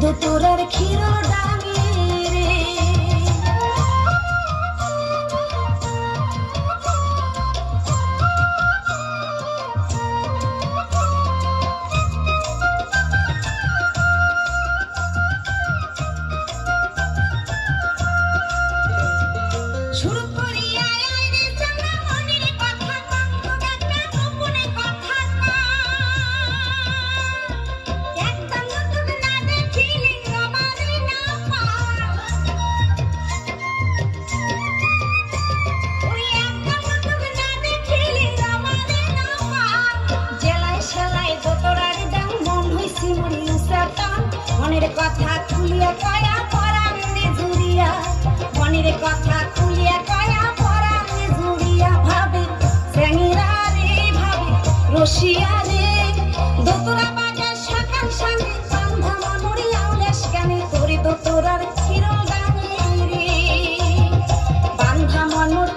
শুধু তোরার ক্ষীর দামি। কথা খুলিয়া কয়া পরাণে জুড়িয়া। মনের কথা খুলিয়া কয়া পরাণে জুড়িয়া। ভাবে স্যাঙিরা রে ভাবে, রসিয়া রে। দোতরা বাজার সামনে বান্ধা মনুরি আউলেশ গানে তোরে দোতরার ক্ষীরল গানে রে। বান্ধা মনুর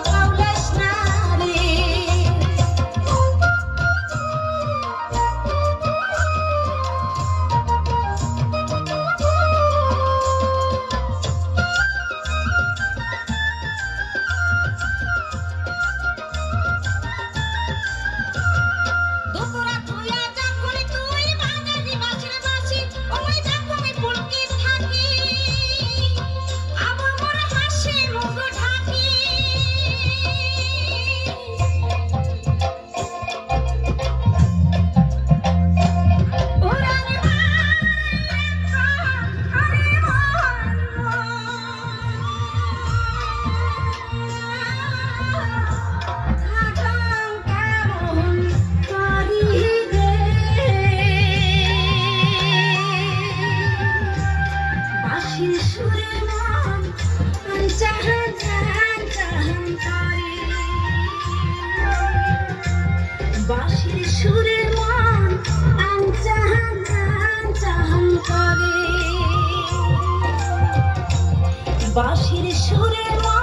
বাঁশির সুরে মা